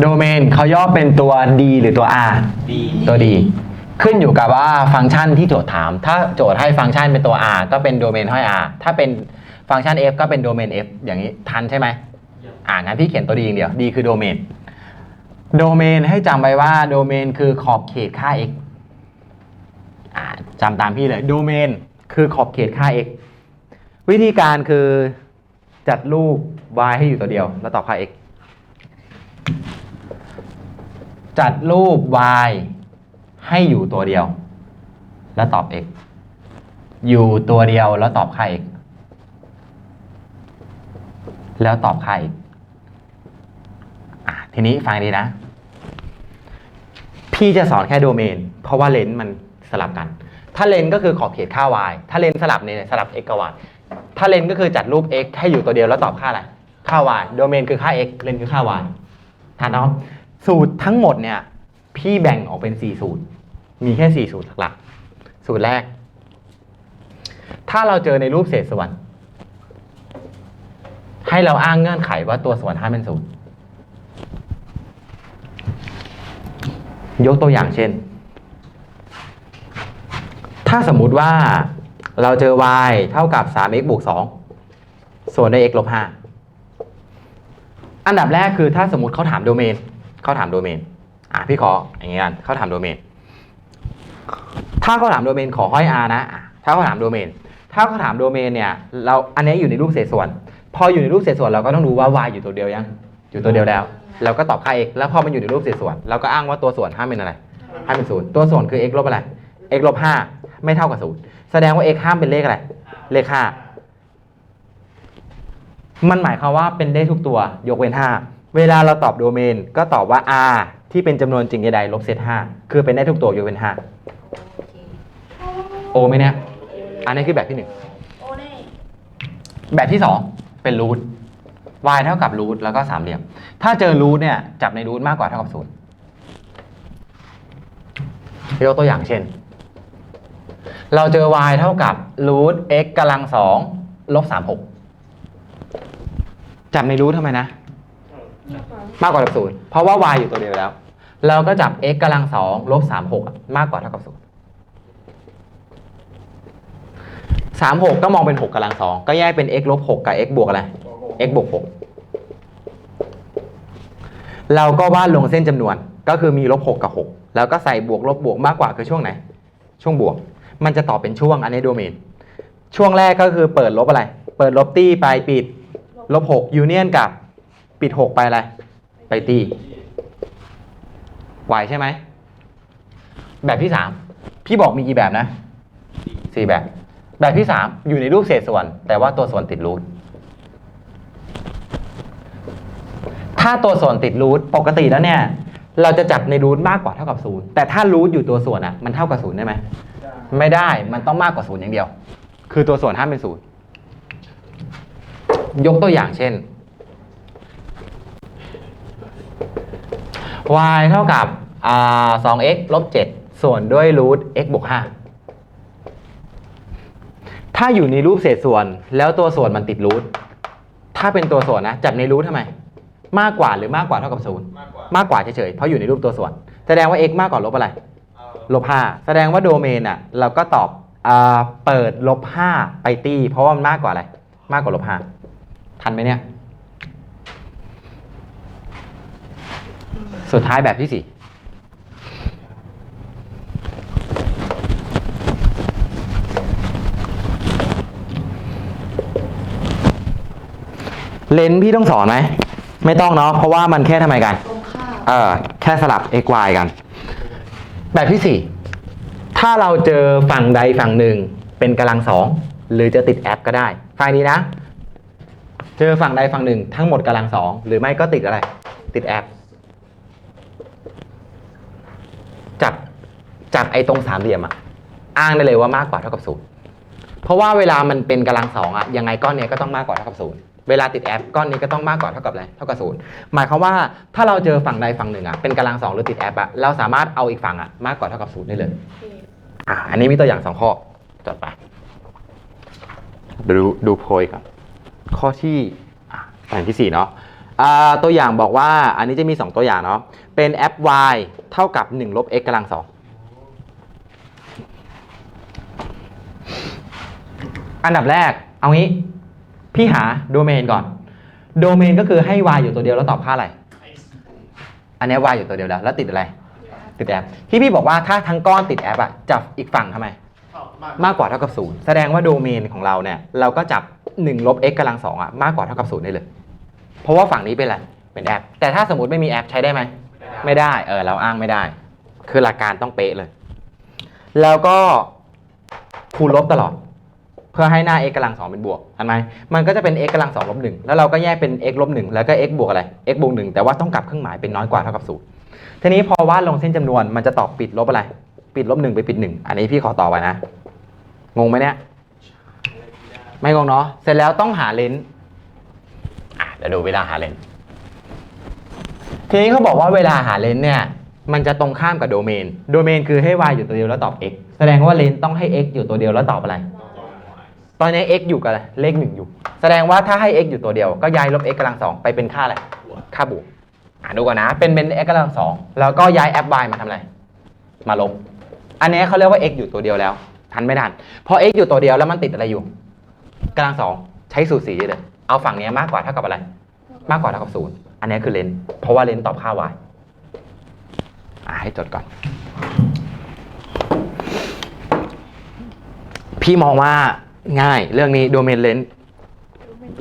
โดเมนเขาย่อเป็นตัว D หรือตัว R ดีตัว D ขึ้นอยู่กับว่าฟังก์ชันที่โจทย์ถาม ถ้าโจทย์ให้ฟังก์ชันเป็นตัว R ก็เป็นโดเมนห้อย R ถ้าเป็นฟังก์ชัน F ก็เป็นโดเมน F อย่างนี้ทันใช่ไหมอ่างั้นพี่เขียนตัว D อย่างเดียว D คือโดเมน โดเมนให้จำไว้ว่าโดเมนคือขอบเขตค่า x อ่าจำตามพี่เลยโดเมนคือขอบเขตค่า x วิธีการคือจัดรูป y ให้อยู่ตัวเดียว แล้วตอบค่า x จัดรูป y ให้อยู่ตัวเดียว แล้วตอบ x อยู่ตัวเดียวแล้วตอบค่า x แล้วตอบค่า x ทีนี้ฟังดีนะ พี่จะสอนแค่โดเมน เพราะว่าเลนส์มันสลับกัน ถ้าเลนส์ก็คือขอบเขตค่า y ถ้าเลนส์สลับเนี่ยสลับ x กับ y ถ้าเลนส์ก็คือจัดรูป x ให้อยู่ตัวเดียวแล้วตอบค่าอะไร ค่า y โดเมนคือค่า x เลนส์คือค่า y ทันเนาะ สูตรทั้งหมดเนี่ย พี่แบ่งออกเป็น 4 สูตร มีแค่ 4 สูตรหลักๆสูตรแรก ถ้าเราเจอในรูปเศษส่วน ให้เราอ้างเงื่อนไขว่าตัวส่วนห้าเป็นศูนย์ยกตัวอย่างเช่น ถ้าสมมุติว่าเราเจอ y เท่ากับ 3x บวก 2 ส่วนด้วย x ลบ 5 อันดับแรกคือถ้าสมมติเขาถามโดเมน เขาถามโดเมนอะพี่ขออย่างเงี้กันเขาถามโดเมน ถ้าเขาถามโดเมนขอห้อย r นะถ้าเขาถามโดเมน ถ้าเขาถามโดเมนเนี่ยเราอันนี้อยู่ในรูปเศษส่วน พออยู่ในรูปเศษส่วนเราก็ต้องดูว่า y อยู่ตัวเดียวยังอยู่ตัวเดียวแล้ว เราก็ตอบค่า x แล้วพอมันอยู่ในรูปเศษส่วนเราก็อ้างว่าตัวส่วนห้ามเป็นอะไรห้ามเป็นศูนย์ตัวส่วนคือ x ลบอะไร x ลบห้าไม่เท่ากับศูนย์แสดงว่า x ห้ามเป็นเลขอะไรเลขห้ามันหมายความว่าเป็นได้ทุกตัวยกเว้นห้า เวลาเราตอบโดเมนก็ตอบว่า r ที่เป็นจำนวนจริงใดๆลบเศษห้าคือเป็นได้ทุกตัวยกเว้นห้าโอไหมเนี่ย อันนี้คือแบบที่หนึ่งโอเน่แบบที่สองเป็นรูท y เท่ากับรูทแล้วก็สามเหลี่ยม ถ้าเจอรูทเนี่ยจับในรูทมากกว่าเท่ากับศูนย์ยกตัวอย่างเช่น เราเจอ y เท่ากับรูท x กำลังสองลบสามหกจับในรูททำไมนะ มากกว่าศูนย์เพราะว่า y อยู่ตัวเดียวแล้ว เราก็จับ x กำลังสองลบสามหกมากกว่าเท่ากับศูนย์สามหกก็มองเป็นหกกำลังสองก็แยกเป็น x ลบหกกับ x บวกอะไร x บวกหกเราก็วาดลงเส้นจำนวนก็คือมีลบหกกับหกแล้วก็ใส่บวกลบบวกมากกว่าคือช่วงไหน ช่วงบวก มันจะตอบเป็นช่วงอันนี้โดเมน ช่วงแรกก็คือเปิดลบอะไร เปิดลบตี้ไปปิดลบหกยูเนียนกับ ปิดหกไปอะไร ไปตีไหวใช่ไหม แบบที่สามพี่บอกมีกี่แบบนะสี่แบบ แบบที่สามอยู่ในรูปเศษส่วน แต่ว่าตัวส่วนติดรูทถ้าตัวส่วนติดรูทปกติแล้วเนี่ย เราจะจับในรูทมากกว่าเท่ากับศูนย์แต่ถ้ารูทอยู่ตัวส่วนอะมันเท่ากับศูนย์ได้ไหมไม่ได้มันต้องมากกว่าศูนย์อย่างเดียว คือตัวส่วนห้ามเป็นศูนย์ยกตัวอย่างเช่น y เท่ากับอ่า 2x ลบ7ส่วนด้วยรูท x บวก5ถ้าอยู่ในรูปเศษส่วน แล้วตัวส่วนมันติดรูทถ้าเป็นตัวส่วนนะ จับในรูททำไม มากกว่าหรือมากกว่าเท่ากับศูนย์มากกว่ามากกว่าเฉยๆเพราะอยู่ในรูปตัวส่วน แสดงว่า x มากกว่าลบอะไรเอาลบ5แสดงว่าโดเมนอะ เราก็ตอบอ่าเปิดลบ5ไปตี เพราะว่ามันมากกว่าอะไร มากกว่าลบ5ทันไหมเนี่ย สุดท้ายแบบที่4เลนส์พี่ต้องสอนไหม ไม่ต้องเนาะเพราะว่ามันแค่ทำไมกัน ตรงข้ามเออแค่สลับ x y กัน แบบที่4ถ้าเราเจอฝั่งใดฝั่งหนึ่งเป็นกำลังสองหรือจะติดแอปก็ได้ฟังนี้นะ เจอฝั่งใดฝั่งหนึ่งทั้งหมดกำลังสองหรือไม่ก็ติดอะไร ติดแอป จับ จับไอ้ตรงสามเหลี่ยมอะอ้างได้เลยว่ามากกว่าเท่ากับศูนย์เพราะว่าเวลามันเป็นกำลังสองอะยังไงก้อนเนี้ยก็ต้องมากกว่าเท่ากับศูนย์เวลาติดแอปก้อนนี้ก็ต้องมากกว่าเท่ากับอะไรเท่ากับศูนย์หมายความว่าถ้าเราเจอฝั่งใดฝั่งหนึ่งอะเป็นกำลังสองหรือติดแอปอะเราสามารถเอาอีกฝั่งอะมากกว่าเท่ากับศูนย์ได้เลยอะอันนี้มีตัวอย่างสองข้อจดไปดูดูโพยก่อนข้อที่อะอันที่สี่เนาะอ่าตัวอย่างบอกว่าอันนี้จะมี 2 ตัวอย่างเนาะเป็น f y เท่ากับ1ลบ x กำลังส องอันดับแรก เอางี้ พี่หาโดเมนก่อน โดเมนก็คือให้ y อยู่ตัวเดียวแล้วตอบค่าอะไร อันนี้ y อยู่ตัวเดียวแล้ว แล้วติดอะไร ติดแอปที่พี่บอกว่าถ้าทั้งก้อนติดแอปอะจับอีกฝั่งทำไม มากกว่าเท่ากับศูนย์แสดงว่าโดเมนของเราเนี่ยเราก็จับ1ลบ x กำลังสองอะมากกว่าเท่ากับศูนย์ได้เลย เพราะว่าฝั่งนี้เป็นอะไรเป็นแอป แต่ถ้าสมมติไม่มีแอปใช้ได้ไหมไม่ได้เออเราอ้างไม่ได้ คือหลักการต้องเป๊ะเลย แล้วก็คูณลบตลอดเพื่อให้หน้า x กำลังสองเป็นบวกเห็นไหมมันก็จะเป็น x กำลังสองลบหนึ่งแล้วเราก็แยกเป็น x ลบหนึ่งแล้วก็ x บวกอะไร x บวกหนึ่งแต่ว่าต้องกลับเครื่องหมายเป็นน้อยกว่าเท่ากับศูนย์ทีนี้พอวาดลงเส้นจำนวนมันจะตอบปิดลบอะไร ปิดลบหนึ่งไปปิดหนึ่งอันนี้พี่ขอต่อไปนะ งงไหมเนี่ย ไม่งงเนาะเสร็จแล้วต้องหาเลนส์อะเดี๋ยวดูเวลาหาเลนส์ทีนี้เขาบอกว่าเวลาหาเลนส์เนี่ย มันจะตรงข้ามกับโดเมน โดเมนคือให้ y อยู่ตัวเดียวแล้วตอบ x แสดงว่าเลนส์ต้องให้ x อยู่ตัวเดียวแล้วตอบอะไร ตอนนี้ x อยู่กับอะไรเลขหนึ่งอยู่ แสดงว่าถ้าให้ x อยู่ตัวเดียว ก็ย้ายลบ x กำลังสองไปเป็นค่าอะไร ค่าบวกอะดูก่อนนะ เป็นเป็น x กำลังสองแล้วก็ย้าย f y มาทำอะไร มาลบ อันนี้เขาเรียกว่า x อยู่ตัวเดียวแล้ว ทันไม่ทันพอ x อยู่ตัวเดียวแล้วมันติดอะไรอยู่กำลังสองใช้สูตรสีเลย เอาฝั่งนี้มากกว่าเท่ากับอะไร มากกว่าเท่ากับศูนย์อันนี้คือเลนส์เพราะว่าเลนส์ตอบค่า y อะให้จดก่อน พี่มองว่า ง่ายเรื่องนี้โดเมนเลนส์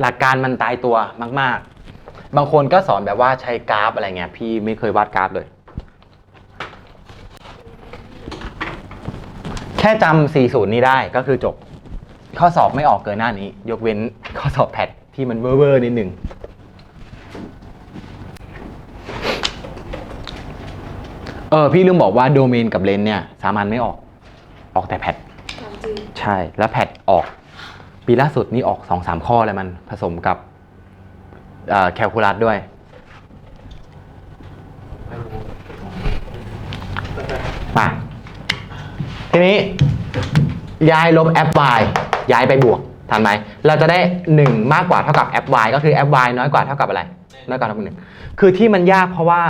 หลักการมันตายตัวมาก ๆ บางคนก็สอนแบบว่าใช้กราฟอะไรเงี้ยพี่ไม่เคยวาดกราฟเลย แค่จำ40 นี้ได้ก็คือจบ ข้อสอบไม่ออกเกินหน้านี้ ยกเว้นข้อสอบแพทที่มันเวอร์ๆนิดหนึ่งเออพี่ลืมบอกว่าโดเมนกับเลนเนี่ย สามัญไม่ออก ออกแต่แพท ช่ แล้วแพทออก ปีล่าสุดนี่ออกสองสามข้อเลยมันผสมกับแคลคูลัสด้วยมาทีนี้ ย้ายลบ f y ย้ายไปบวกทันไหม เราจะได้ 1 มากกว่าเท่ากับ f y ก็คือ f y น้อยกว่าเท่ากับอะไร น้อยกว่าเท่ากับหนึ่งคือที่มันยากเพราะว่า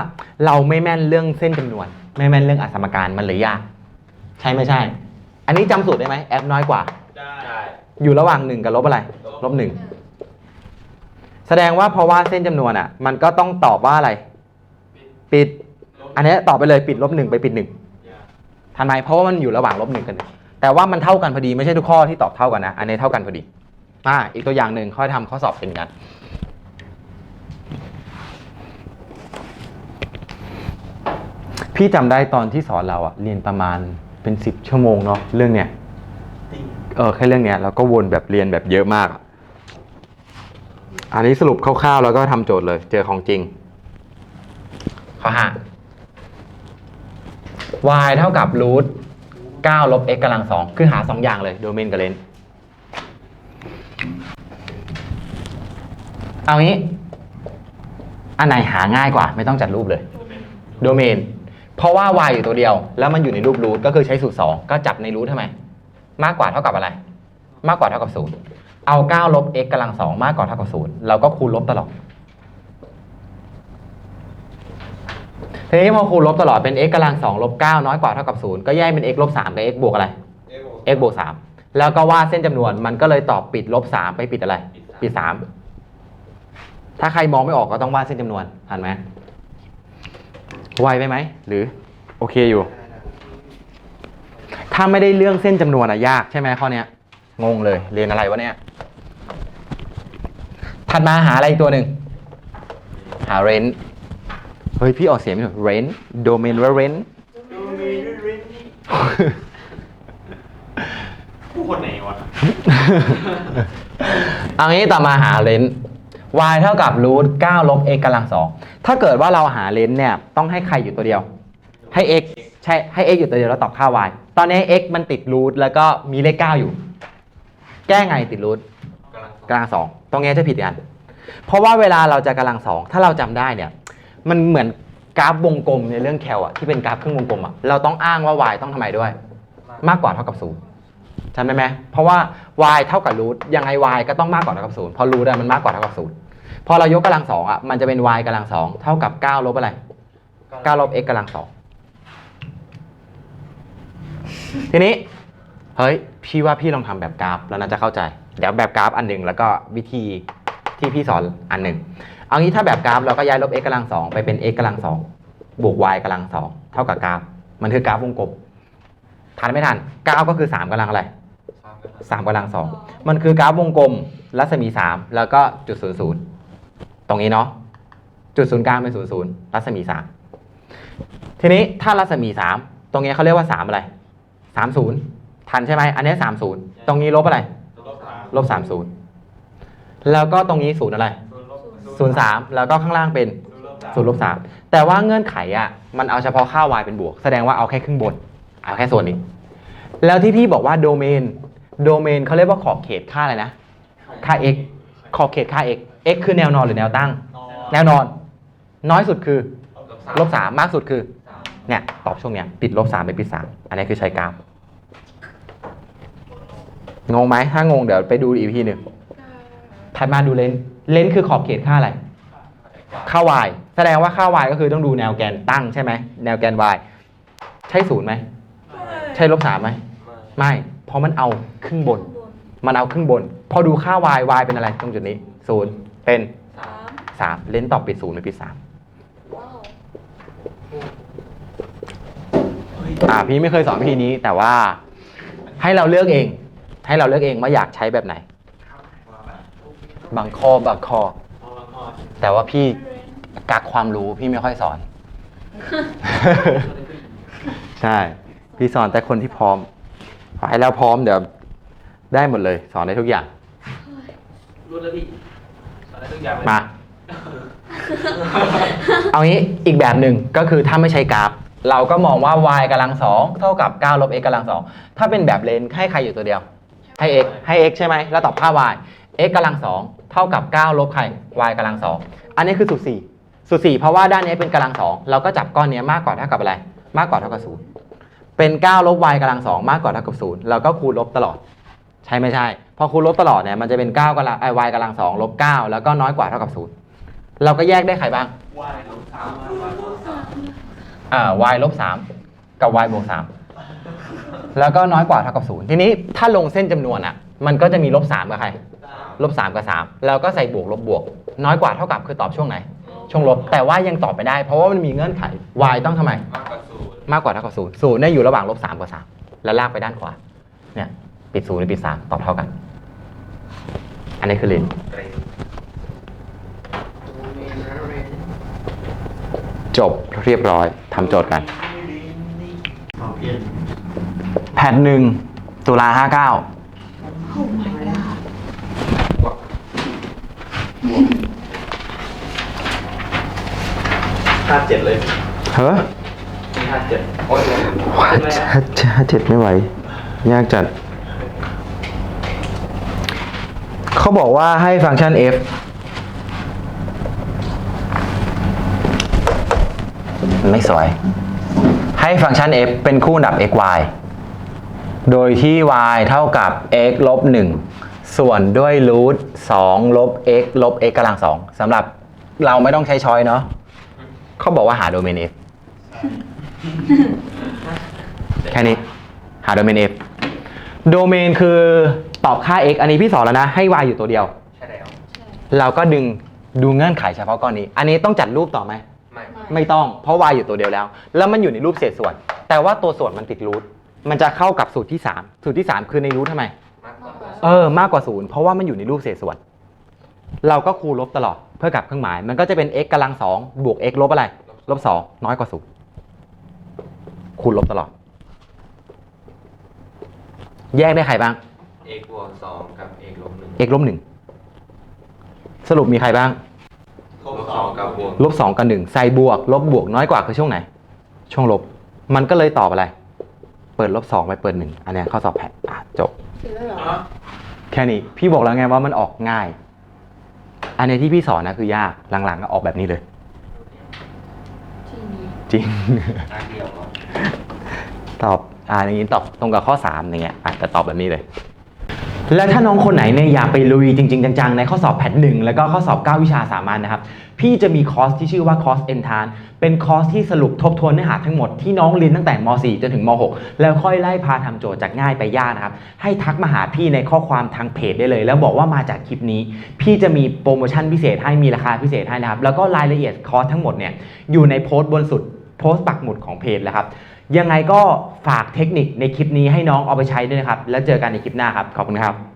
เราไม่แม่นเรื่องเส้นจำนวน ไม่แม่นเรื่องอสมการมันเลยยาก ใช่ไม่ใช่ อันนี้จำสูตรได้ไหม f น้อยกว่า ได้อยู่ระหว่าง 1 กับลบอะไร ลบหนึ่งแสดงว่าเพราะว่าเส้นจำนวนอะ มันก็ต้องตอบว่าอะไร ปิด อันนี้ตอบไปเลยปิดลบหนึ่งไปปิดหนึ่งทันไหมเพราะว่ามันอยู่ระหว่างลบหนึ่งกันหนึ่งแต่ว่ามันเท่ากันพอดีไม่ใช่ทุกข้อที่ตอบเท่ากันนะ อันนี้เท่ากันพอดี อ่า อีกตัวอย่างหนึ่งค่อยทำข้อสอบเป็นกัน พี่จำได้ตอนที่สอนเราอะเรียนประมาณ เป็นสิบชั่วโมงเนาะเรื่องเนี้ยเออแค่เรื่องเนี้ยเราก็วนแบบเรียนแบบเยอะมากอะอันนี้สรุปคร่าวๆแล้วก็ทำโจทย์เลย เจอของจริง ข้อห้า y เท่ากับรูท9ลบ x กำลังสองคือหา2อย่างเลยโดเมนกับเลนส์เอางี้ อันไหนหาง่ายกว่า ไม่ต้องจัดรูปเลย โดเมน เพราะว่า y อยู่ตัวเดียว แล้วมันอยู่ในรูปรูทก็คือใช้สูตร 2 ก็จับในรูททำไม มากกว่าเท่ากับอะไร มากกว่าเท่ากับศูนย์เอา9ลบ x กำลังสองมากกว่าเท่ากับศูนย์เราก็คูณลบตลอดทีนี้พอคูณลบตลอดเป็น x กำลังสองลบเก้าน้อยกว่าเท่ากับศูนย์ก็แยกเป็น x ลบสามกับ x บวกอะไร x บวกสามแล้วก็วาดเส้นจำนวนมันก็เลยตอบปิดลบสามไปปิดอะไร ปิดสามถ้าใครมองไม่ออกก็ต้องวาดเส้นจำนวนทันไหม ไวไปไหม หรือโอเคอยู่ ถ้าไม่ได้เรื่องเส้นจำนวนอะยากใช่ไหมข้อเนี้ย งงเลย เรียนอะไรวะเนี่ย ถัดมาหาอะไรอีกตัวหนึ่ง หา range เฮ้ย พี่ออกเสียงไม่ถูก range domain ว่า range ผู้คนไหนวะ เอางี้ต่อมาหาเลนส์ y เท่ากับรูท9ลบ x กำลังสองถ้าเกิดว่าเราหาเลนส์เนี่ยต้องให้ใครอยู่ตัวเดียว ให้ x ใช่ให้ x อยู่ตัวเดียวแล้วตอบค่า y ตอนนี้ x มันติดรูทแล้วก็มีเลข 9 อยู่ แก้ไงติดรูทกำลังสองตรงนี้จะผิดกัน เพราะว่าเวลาเราจะกำลังสองถ้าเราจำได้เนี่ย มันเหมือนกราฟวงกลมในเรื่องแคลอะที่เป็นกราฟครึ่งวงกลมอะเราต้องอ้างว่า y ต้องทำไมด้วย มากกว่าเท่ากับศูนย์จำได้ไหมเพราะว่า y เท่ากับรูทยังไง y ก็ต้องมากกว่าเท่ากับศูนย์เพราะรูทมันมากกว่าเท่ากับศูนย์ พอเรายกกำลังสองอะมันจะเป็น y กำลังสองเท่ากับ9ลบอะไร9ลบ x กำลังสองทีนี้เฮ้ยพี่ว่าพี่ลองทำแบบกราฟแล้วน่าจะเข้าใจ เดี๋ยวแบบกราฟอันหนึ่งแล้วก็วิธีที่พี่สอนอันหนึ่งเอางี้ถ้าแบบกราฟเราก็ย้ายลบ x กำลังสองไปเป็น x กำลังสองบวก y กำลังสองเท่ากับกราฟ มันคือกราฟวงกลมทันไม่ทัน9ก็คือ3กำลังอะไรสามกำลังสองมันคือกราฟวงกลมรัศมีสามแล้วก็จุดศูนย์ศูนย์ ตรงนี้เนาะจุดศูนย์กลางเป็นศูนย์ศูนย์รัศมีสามทีนี้ถ้ารัศมีสามตรงนี้เขาเรียกว่าสามอะไรสามศูนย์ทันใช่ไหมอันนี้สามศูนย์ตรงนี้ลบอะไร ลบสามศูนย์แล้วก็ตรงนี้ศูนย์อะไรศูนย์สามแล้วก็ข้างล่างเป็นศูนย์ลบสามแต่ว่าเงื่อนไขอะมันเอาเฉพาะค่า y เป็นบวก แสดงว่าเอาแค่ครึ่งบน เอาแค่ส่วนนี้ แล้วที่พี่บอกว่าโดเมน โดเมนเขาเรียกว่าขอบเขตค่าอะไรนะ ค่า x ขอบเขตค่า x x คือแนวนอนหรือแนวตั้ง แนวนอน น้อยสุดคือลบสามมากสุดคือเนี่ยตอบช่วงเนี้ยติดลบสามไปปิดสามอันนี้คือใช้กราฟงงไหมถ้างงเดี๋ยวไปดูอีกทีหนึ่งถัดมาดูเลนส์เลนส์คือขอบเขตค่าอะไรค่า y แสดงว่าค่า y ก็คือต้องดูแนวแกนตั้งใช่ไหมแนวแกน y ใช่ศูนย์ไหมใช่ลบสามไหมไม่เพราะมันเอาครึ่งบน มันเอาครึ่งบน พอดูค่า y y เป็นอะไรตรงจุดนี้ศูนย์ เป็นสามสามเลนส์ตอบปิดศูนย์หรือปิดสามว้าวอ่าพี่ไม่เคยสอนวิธีนี้ แต่ว่าให้เราเลือกเอง ให้เราเลือกเองว่าอยากใช้แบบไหน บางข้อบางข้อ แต่ว่าพี่กักความรู้พี่ไม่ค่อยสอน ใช่ พี่สอนแต่คนที่พร้อมขอให้เราพร้อมเดี๋ยวได้หมดเลย สอนได้ทุกอย่างรู้แล้วพี่สอน ได้ทุกอย่างเลยมา เอางี้อีกแบบหนึ่งก็คือถ้าไม่ใช้กราฟ เราก็มองว่า y กำลังสองเท่ากับ9ลบ x กำลังสองถ้าเป็นแบบเลนให้ใครอยู่ตัวเดียว ให้ x ให้ x ใช่ไหมแล้วตอบค่า y x กำลังสองเท่ากับ 9 ลบใคร y กำลังสองอันนี้คือสูตรสี่สูตรสี่เพราะว่าด้านนี้เป็นกำลังสองเราก็จับก้อนนี้มากกว่าเท่ากับอะไร มากกว่าเท่ากับศูนย์เป็น 9 ลบ y กำลังสองมากกว่าเท่ากับศูนย์เราก็คูณลบตลอด ใช่ไม่ใช่ พอคูณลบตลอดเนี่ยมันจะเป็น 9กำลังไอ y กำลังสองลบ9แล้วก็น้อยกว่าเท่ากับศูนย์เราก็แยกได้ใครบ้างวายลบสามวายลบสามอ่า y ลบสามกับ y บวกสามแล้วก็น้อยกว่าเท่ากับศูนย์ทีนี้ถ้าลงเส้นจำนวนอะ มันก็จะมีลบสามกับใครลบสามกับสามแล้วก็ใส่บวกลบบวก น้อยกว่าเท่ากับคือตอบช่วงไหน ช่วงลบ แต่ว่ายังตอบไม่ได้ เพราะว่ามันมีเงื่อนไข y ต้องทำไมมากกว่าศูนย์มากกว่าเท่ากับศูนย์ศูนย์เนี่ยอยู่ระหว่างลบสามกับสามแล้วลากไปด้านขวาเนี่ยปิดศูนย์หรือปิดสามตอบเท่ากัน อันนี้คือเลนเกรงจบเรียบร้อยทำโจทย์กันความเพียรแพทหนึ่งตุลาห้าเก้าห้าเจ็ดเลยเฮ้ยมีห้าเจ็ดโอ้ยห้าเจ็ดไม่ไหว ยากจัด เขาบอกว่าให้ฟังก์ชัน f ไม่สวย ให้ฟังก์ชัน f เป็นคู่ดับ x y โดยที่ y เท่ากับ x ลบ1ส่วนด้วยรูท2ลบ x ลบ x กำลัง2สำหรับเราไม่ต้องใช้ช้อยเนาะเขาบอกว่าหาโดเมน f แค่นี้ หาโดเมน f โดเมนคือ ตอบค่า x อันนี้พี่สอนแล้วนะ ให้ y อยู่ตัวเดียว ใช่แล้ว เราก็ดึงดูเงื่อนไขเฉพาะก้อนนี้ อันนี้ต้องจัดรูปต่อไหม ไม่ ไม่ต้องเพราะ y อยู่ตัวเดียวแล้ว แล้วมันอยู่ในรูปเศษส่วน แต่ว่าตัวส่วนมันติดรูทมันจะเข้ากับสูตรที่ 3 สูตรที่ 3 คือในรูททำไม มากกว่าเออมากกว่าศูนย์เพราะว่ามันอยู่ในรูปเศษส่วน เราก็คูณลบตลอดเพื่อกลับเครื่องหมาย มันก็จะเป็น x กำลังสองบวก x ลบอะไร ลบสองน้อยกว่าศูนย์คูณลบตลอด แยกได้ใครบ้าง เอกบวกสองกับเอกลบหนึ่ง x ลบหนึ่งสรุปมีใครบ้าง ลบสองกับบวกลบสองกับหนึ่งใส่บวก ลบบวกน้อยกว่าคือช่วงไหน ช่วงลบ มันก็เลยตอบอะไร เปิดลบสองไปเปิดหนึ่งอันเนี้ยข้อสอบแผนอะจบเสร็จแล้วเหรออ๋อแค่นี้พี่บอกแล้วไงว่ามันออกง่าย อันนี้ที่พี่สอนนะคือยากหลังๆก็ออกแบบนี้เลย ที่นี้จริง อันเดียวก่อนตอบอ่าอย่างนี้ตอบตรงกับข้อ3อย่างเงี้ยอาจจะตอบแบบนี้เลย และถ้าน้องคนไหนเนี่ยอยากไปลุยจริง ๆ จังๆ ในข้อสอบแพทหนึ่งแล้วก็ข้อสอบ 9 วิชาสามัญนะครับ พี่จะมีคอร์สที่ชื่อว่าคอร์สเอนทานเป็นคอร์สที่สรุปทบทวนเนื้อหาทั้งหมดที่น้องเรียนตั้งแต่ม .4 จนถึงม .6 แล้วค่อยไล่พาทำโจทย์จากง่ายไปยากนะครับ ให้ทักมาหาพี่ในข้อความทางเพจได้เลย แล้วบอกว่ามาจากคลิปนี้ พี่จะมีโปรโมชั่นพิเศษให้มีราคาพิเศษให้นะครับแล้วก็รายละเอียดคอร์สทั้งหมดเนี่ยอยู่ในโพสต์บนสุดโพสต์ปักหมุดของเพจแล้วครับ ยังไงก็ฝากเทคนิคในคลิปนี้ให้น้องเอาไปใช้ด้วยนะครับ แล้วเจอกันในคลิปหน้าครับ ขอบคุณครับ